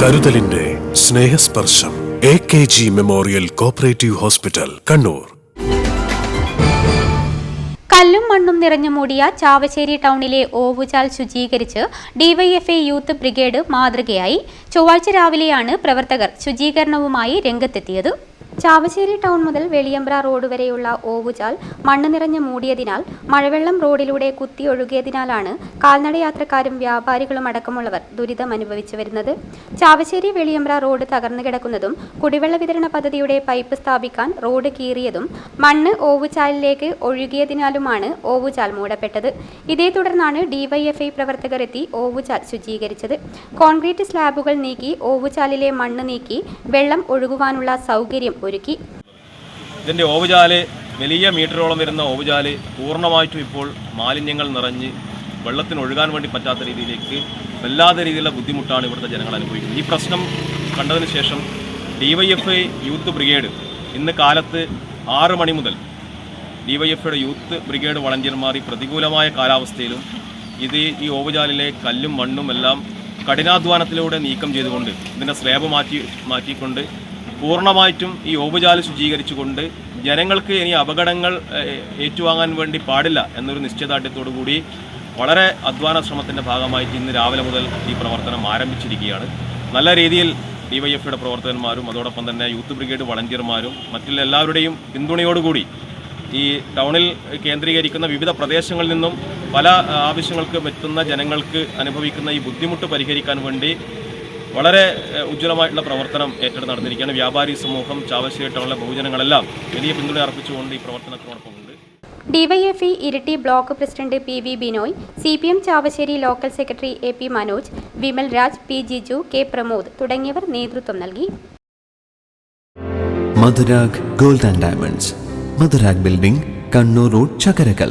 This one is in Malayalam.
കരുതലിന്റെ Snehasparsham A K G memorial cooperative hospital Kannur. കല്ലും മണ്ണും നിറഞ്ഞു മൂടിയ ചാവശ്ശേരി ടൗണിലെ ഓവുചാൽ ശുചീകരിച്ച് ഡിവൈഎഫ്എ യൂത്ത് ബ്രിഗേഡ് മാതൃകയായി ചൊവ്വാഴ്ച രാവിലെയാണ് പ്രവർത്തകർ ശുചീകരണവുമായി രംഗത്തെത്തിയത്. ചാവശ്ശേരി ടൗൺ മുതൽ വെളിയമ്പ്ര റോഡ് വരെയുള്ള ഓവുചാൽ മണ്ണ് നിറഞ്ഞു മൂടിയതിനാൽ മഴവെള്ളം റോഡിലൂടെ കുത്തിയൊഴുകിയതിനാലാണ് കാൽനടയാത്രക്കാരും വ്യാപാരികളും അടക്കമുള്ളവർ ദുരിതം അനുഭവിച്ചു വരുന്നത്. ചാവശ്ശേരി വെളിയമ്പ്ര റോഡ് തകർന്നു കിടക്കുന്നതും കുടിവെള്ള വിതരണ പദ്ധതിയുടെ പൈപ്പ് സ്ഥാപിക്കാൻ റോഡ് കീറിയതും മണ്ണ് ഓവുചാലിലേക്ക് ഒഴുകിയതിനാലുമാണ് ഓവുചാൽ മൂടപ്പെട്ടത്. ഇതേ തുടർന്നാണ് ഡിവൈഎഫ്ഐ പ്രവർത്തകർ എത്തി ഓവുചാൽ ശുചീകരിച്ചത്. കോൺക്രീറ്റ് സ്ലാബുകൾ നീക്കി ഓവുചാലിലെ മണ്ണ് നീക്കി വെള്ളം ഒഴുകുവാനുള്ള സൗകര്യം ഒരുക്കി. ഇതിന്റെ ഓവുചാൽ വലിയ മീറ്ററോളം വരുന്ന ഓവുചാൽ പൂർണമായിട്ടും ഇപ്പോൾ മാലിന്യങ്ങൾ നിറഞ്ഞ് വെള്ളത്തിന് ഒഴുകാൻ വേണ്ടി പറ്റാത്ത രീതിയിലേക്ക് വല്ലാത്ത രീതിയിലുള്ള ബുദ്ധിമുട്ടാണ് ഇവിടുത്തെ ജനങ്ങൾ അനുഭവിക്കുന്നത്. ഈ പ്രശ്നം കണ്ടതിന് ശേഷം ഡിവൈഎഫ്ഐ യൂത്ത് ബ്രിഗേഡ് ഇന്ന് കാലത്ത് ആറ് മണി മുതൽ ഡിവൈഎഫ്ഐയുടെ യൂത്ത് ബ്രിഗേഡ് വളണ്ടിയർമാർ ഈ പ്രതികൂലമായ കാലാവസ്ഥയിലും ഇത് ഈ ഓവുചാലിലെ കല്ലും മണ്ണും എല്ലാം കഠിനാധ്വാനത്തിലൂടെ നീക്കം ചെയ്തുകൊണ്ട് ഇതിന്റെ സ്ലേബ് മാറ്റി മാറ്റിക്കൊണ്ട് പൂർണമായിട്ടും ഈ ഓവുചാൽ ശുചീകരിച്ചുകൊണ്ട് ജനങ്ങൾക്ക് ഇനി അപകടങ്ങൾ ഏറ്റുവാങ്ങാൻ വേണ്ടി പാടില്ല എന്നൊരു നിശ്ചയദാർഢ്യത്തോടു കൂടി വളരെ അധ്വാന ശ്രമത്തിന്റെ ഭാഗമായിട്ട് ഇന്ന് രാവിലെ മുതൽ ഈ പ്രവർത്തനം ആരംഭിച്ചിരിക്കുകയാണ്. നല്ല രീതിയിൽ ഡിവൈഎഫ്ഐയുടെ പ്രവർത്തകന്മാരും അതോടൊപ്പം തന്നെ യൂത്ത് ബ്രിഗേഡ് വളണ്ടിയർമാരും മറ്റുള്ള എല്ലാവരുടെയും പിന്തുണയോടുകൂടി ഈ ടൗണിൽ കേന്ദ്രീകരിക്കുന്ന വിവിധ പ്രദേശങ്ങളിൽ നിന്നും പല ആവശ്യങ്ങൾക്കും എത്തുന്ന ജനങ്ങൾക്ക് അനുഭവിക്കുന്ന ഈ ബുദ്ധിമുട്ട് പരിഹരിക്കാൻ വേണ്ടി വളരെ ഉജ്ജ്വലമായിട്ടുള്ള പ്രവർത്തനം ഏറ്റെടുത്ത് നടന്നിരിക്കുകയാണ്. വ്യാപാരി സമൂഹം ചാവശ്ശേരി ടൗണിലെ ബഹുജനങ്ങളെല്ലാം വലിയ പിന്തുണ അർപ്പിച്ചുകൊണ്ട് ഈ പ്രവർത്തനത്തിനോടൊപ്പമുണ്ട് DYFI Iritty block president P V Binoy C P M Chavassery local secretary A P Manoj Vimal Raj P Jiju K Pramod തുടങ്ങിയവർ നേതൃത്വം നൽകി. Madhurag gold and diamonds Madhurag building Kannur road Chakkarakkal